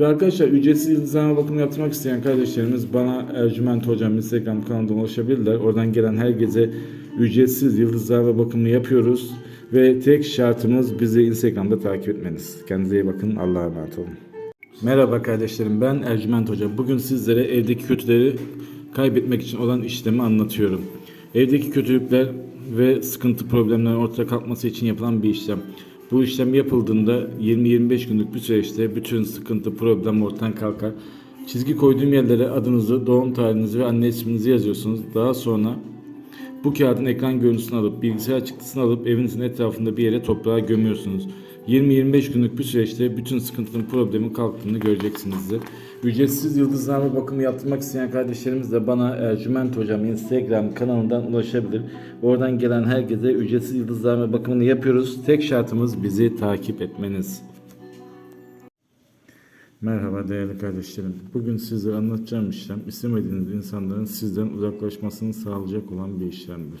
Ve arkadaşlar ücretsiz yıldızlama bakımı yaptırmak isteyen kardeşlerimiz bana Ercüment Hocam Instagram kanalından ulaşabilirler. Oradan gelen herkese ücretsiz yıldızlama bakımı yapıyoruz. Ve tek şartımız bizi Instagram'da takip etmeniz. Kendinize iyi bakın. Allah'a emanet olun. Merhaba kardeşlerim ben Ercüment Hoca. Bugün sizlere evdeki kötüleri kaybetmek için olan işlemi anlatıyorum. Evdeki kötülükler ve sıkıntı problemlerin ortaya kalkması için yapılan bir işlem. Bu işlem yapıldığında 20-25 günlük bir süreçte bütün sıkıntı problem ortadan kalkar. Çizgi koyduğum yerlere adınızı, doğum tarihinizi ve anne isminizi yazıyorsunuz. Daha sonra bu kağıdın ekran görüntüsünü alıp bilgisayar çıktısını alıp evinizin etrafında bir yere toprağa gömüyorsunuz. 20-25 günlük bir süreçte bütün sıkıntının problemin kalktığını göreceksinizdir. Ücretsiz yıldızlama bakımı yaptırmak isteyen kardeşlerimiz de bana Ercüment Hocam Instagram kanalından ulaşabilir. Oradan gelen herkese ücretsiz yıldızlama bakımını yapıyoruz. Tek şartımız bizi takip etmeniz. Merhaba değerli kardeşlerim. Bugün size anlatacağım işlem istemediğiniz insanların sizden uzaklaşmasını sağlayacak olan bir işlemdir.